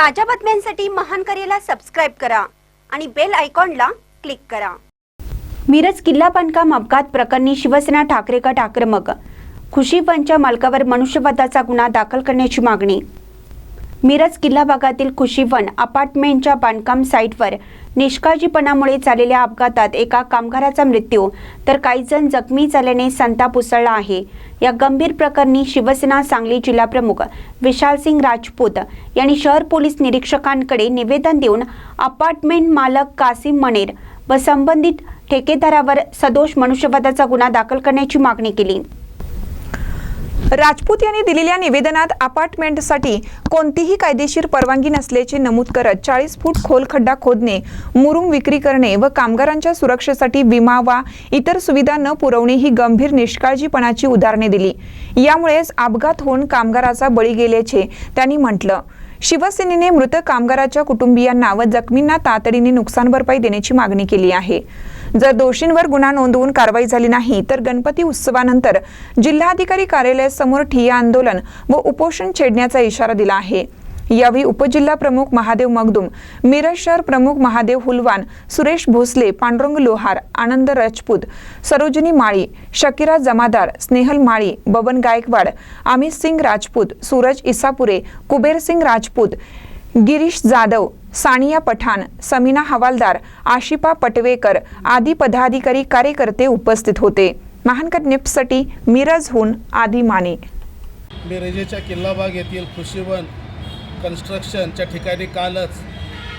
ताज्या बातम्यांसाठी महान करेला सबस्क्राईब करा आणि बेल आयकॉनला क्लिक करा. मिरज किल्ला बांधकाम अपघात प्रकरणी शिवसेना ठाकरे गट आक्रमक. खुशी वनच्या मालकावर मनुष्यवधाचा गुन्हा दाखल करण्याची मागणी. मिरज किल्ला भागातील खुशीवन अपार्टमेंटच्या बांधकाम साईटवर निष्काळजीपणामुळे झालेल्या अपघातात एका कामगाराचा मृत्यू तर काही जण जखमी झाल्याने संताप उसळला आहे. या गंभीर प्रकरणी शिवसेना सांगली जिल्हाप्रमुख विशालसिंग राजपूत यांनी शहर पोलीस निरीक्षकांकडे निवेदन देऊन अपार्टमेंट मालक कासिम मनेर व संबंधित ठेकेदारावर सदोष मनुष्यवधाचा गुन्हा दाखल करण्याची मागणी केली. राजपूत यांनी दिलेल्या निवेदनात अपार्टमेंटसाठी कोणतीही कायदेशीर परवानगी नसल्याचे नमूद करत चाळीस फूट खोल खड्डा खोदणे मुरुम विक्री करणे व कामगारांच्या सुरक्षेसाठी विमा वा इतर सुविधा न पुरवणे ही गंभीर निष्काळजीपणाची उदाहरणे दिली. यामुळेच अपघात होऊन कामगाराचा बळी गेल्याचे त्यांनी म्हटलं. शिवसेनेने मृत कामगाराच्या कुटुंबियांना व जखमींना तातडीने नुकसान भरपाई देण्याची मागणी केली आहे. जर दोषींवर गुन्हा नोंदवून कारवाई झाली नाही तर गणपती उत्सवानंतर जिल्हाधिकारी कार्यालयासमोर ठिय्या आंदोलन व उपोषण छेडण्याचा इशारा दिला आहे. यावेळी उपजिल्हा प्रमुख महादेव मगदुम मिरज शहर प्रमुख महादेव हुलवान सुरेश भोसले पांडुरंग लोहार आनंद राजपूत सरोजिनी माळी शकिरा जमादार स्नेहल माळी बबन गायकवाड अमित सिंग राजपूत सूरज इसापुरे कुबेर सिंग राजपूत गिरीश जाधव सानिया पठाण समीना हवालदार आशिपा पटवेकर आदी पदाधिकारी कार्यकर्ते उपस्थित होते. महानकर निप्ससाठी मिरजहून आदी माने. मिरजेच्या किल्लाबाग येथील कृषीवन कन्स्ट्रक्शनच्या ठिकाणी कालच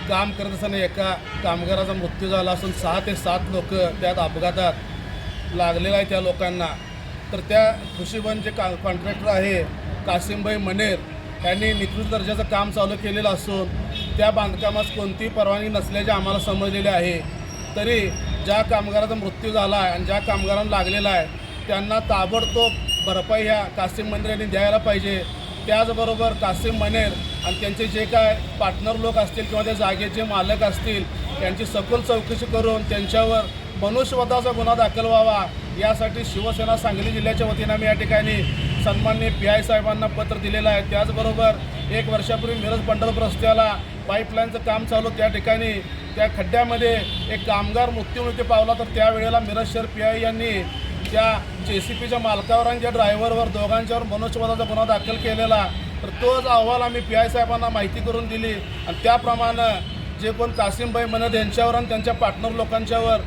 काम करत असताना एका कामगाराचा मृत्यू झाला असून सहा ते सात लोक त्यात अपघातात लागलेला आहे त्या लोकांना. तर त्या कृषीवन जे का कॉन्ट्रॅक्टर आहे कासिमभाई मनेर यांनी निकृष्ट दर्जाचं काम चालू केलेलं असून त्या बांधकामास कोणतीही परवानगी नसल्याचे आम्हाला समजलेले आहे. तरी ज्या कामगाराचा मृत्यू झाला आहे आणि ज्या कामगारांना लागलेला आहे त्यांना ताबडतोब भरपाई ह्या कासिम मनेर यांनी द्यायला पाहिजे. त्याचबरोबर कासिम मनेर आणि त्यांचे जे काय पार्टनर लोक असतील किंवा त्या जागेचे मालक असतील त्यांची सखोल चौकशी करून त्यांच्यावर मनुष्यवधाचा गुन्हा दाखल व्हावा. यासाठी शिवसेना सांगली जिल्ह्याच्या वतीनं आम्ही या ठिकाणी सन्माननीय पी आय साहेबांना पत्र दिलेलं आहे. त्याचबरोबर एक वर्षापूर्वी मिरज पंढरपूर रस्त्याला पाईपलाईनचं काम चालू त्या ठिकाणी त्या खड्ड्यामध्ये एक कामगार मृत्युमुखी पावला तर त्यावेळेला मिरज शहर पी आय यांनी त्या जे सी पीच्या मालकावर आणि त्या ड्रायव्हरवर दोघांच्यावर मनुष्यवादाचा गुन्हा दाखल केलेला. तर तोच अहवाल आम्ही पी आय साहेबांना माहिती करून दिली. आणि त्याप्रमाणे जे कोण कासिमभाई मनद यांच्यावर आणि त्यांच्या पार्टनर लोकांच्यावर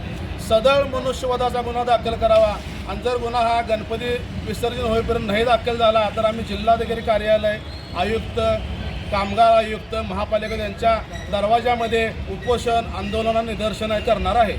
सदळ मनुष्यवादाचा गुन्हा दाखल करावा. आणि जर गुन्हा हा गणपती विसर्जन होईपर्यंत नाही दाखल झाला तर आम्ही जिल्हाधिकारी कार्यालय आयुक्त कामगार आयुक्त महापालिका यांच्या दरवाजामध्ये उपोषण आंदोलन आणि करणार आहे.